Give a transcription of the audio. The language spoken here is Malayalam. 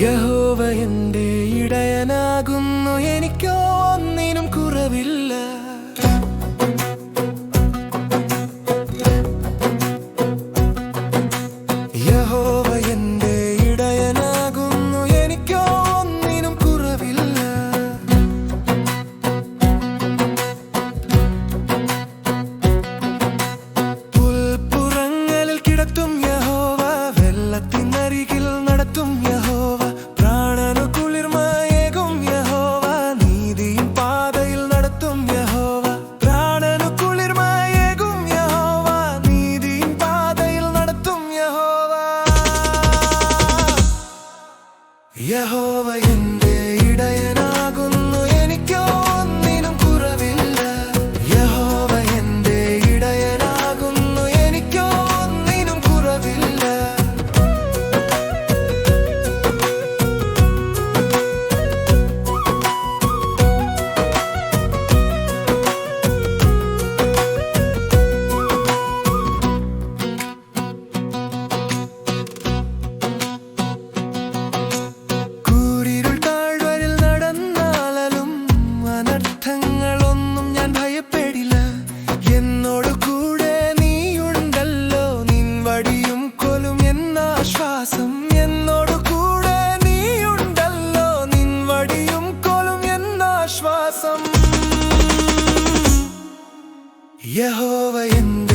യഹോവ എന്റെ ഇടയനാകുന്നു എനിക്കോ ഒന്നിനും കുറവില്ല. യഹോവ യഹോവ എന്റെ